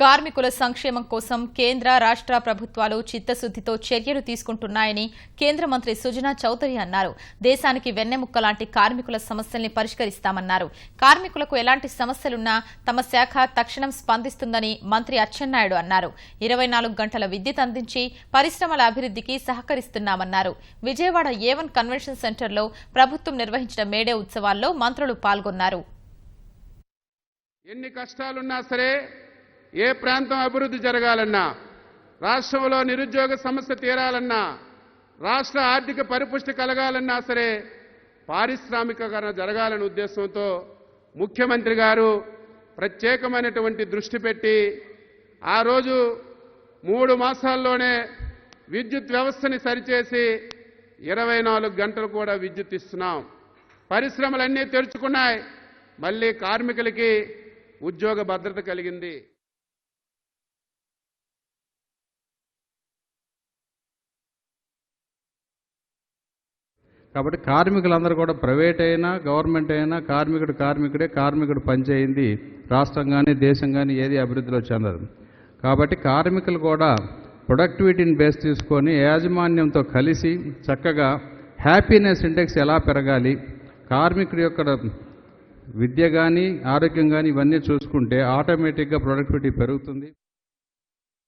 కార్మికుల సంక్షేమం కోసం కేంద్ర రాష్ట్ర ప్రభుత్వాలు చిత్తశుద్దితో చర్యలు తీసుకుంటున్నాయని కేంద్ర మంత్రి సుజనా చౌదరి అన్నారు. దేశానికి వెన్నెముక్క లాంటి కార్మికుల సమస్యల్ని పరిష్కరిస్తామన్నారు. కార్మికులకు ఎలాంటి సమస్యలున్నా తమ శాఖ తక్షణం స్పందిస్తుందని మంత్రి అచ్చెన్నాయుడు అన్నారు. ఇరవై నాలుగు గంటల విద్యుత్ అందించి పరిశ్రమల అభివృద్ధికి సహకరిస్తున్నామన్నారు. విజయవాడ ఏవన్ కన్వెన్షన్ సెంటర్లో ప్రభుత్వం నిర్వహించిన మేడే ఉత్సవాల్లో మంత్రులు పాల్గొన్నారు. ఎన్ని కష్టాలున్నా సరే ఏ ప్రాంతం అభివృద్ధి జరగాలన్నా రాష్ట్రంలో నిరుద్యోగ సమస్య తీరాలన్నా రాష్ట్ర ఆర్థిక పరిపుష్టి కలగాలన్నా సరే పారిశ్రామికీకరణ జరగాలనే ఉద్దేశంతో ముఖ్యమంత్రి గారు ప్రత్యేకమైనటువంటి దృష్టి పెట్టి ఆ రోజు మూడు మాసాల్లోనే విద్యుత్ వ్యవస్థని సరిచేసి ఇరవై నాలుగు గంటలు కూడా విద్యుత్ ఇస్తున్నాం. పరిశ్రమలన్నీ తెరుచుకున్నాయి. మళ్ళీ కార్మికులకి ఉద్యోగ భద్రత కలిగింది. కాబట్టి కార్మికులందరూ కూడా ప్రైవేట్ అయినా గవర్నమెంట్ అయినా కార్మికుడు కార్మికుడే కార్మికుడు పనిచేయింది రాష్ట్రం కానీ దేశం కానీ ఏది అభివృద్ధిలో చెందదు. కాబట్టి కార్మికులు కూడా ప్రొడక్టివిటీని బేస్ తీసుకొని యాజమాన్యంతో కలిసి చక్కగా హ్యాపీనెస్ ఇండెక్స్ ఎలా పెరగాలి కార్మికుడి యొక్క విద్య కానీ ఆరోగ్యం కానీ ఇవన్నీ చూసుకుంటే ఆటోమేటిక్గా ప్రొడక్టివిటీ పెరుగుతుంది.